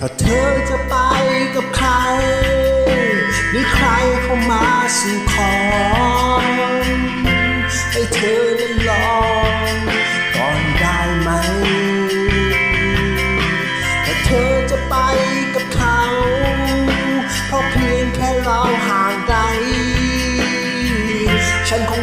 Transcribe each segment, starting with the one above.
ถ้าเธอจะไปกับใครหรือใครเข้ามาสู่ขอให้เธอนั้นลองก่อนได้ไหม ถ้าเธอจะไปกับเขาเพราะเพียงแค่เราห่างไกลฉันคง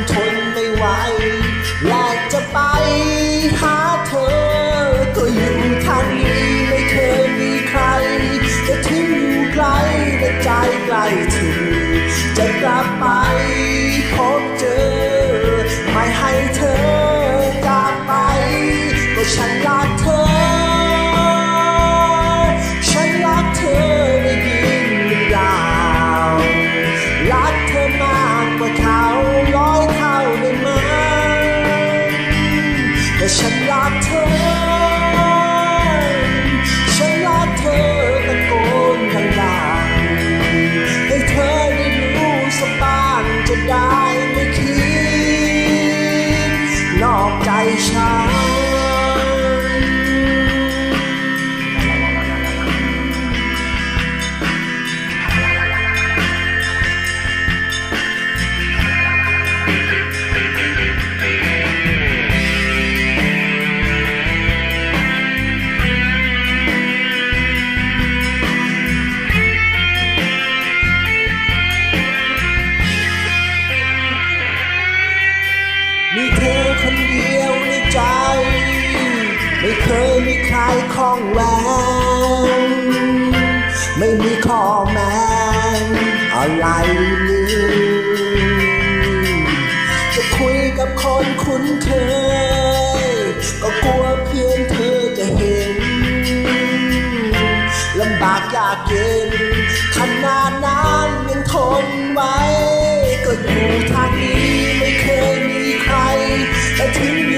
เคยมีใครคล้องแหวนไม่มีข้อแม้อะไรนี้จะคุยกับคนคุ้นเคย ก็กลัวเพียงเธอจะเห็นลำบากยากเย็นขนาดนั้นยังทนไว้ ก็อยู่ทางนี้ไม่เคยมีใครแต่ถึง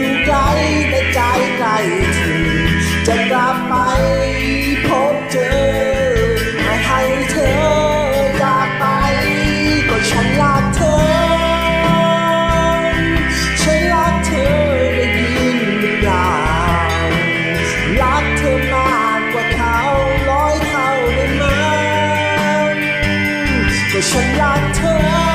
ฉันรักเธอ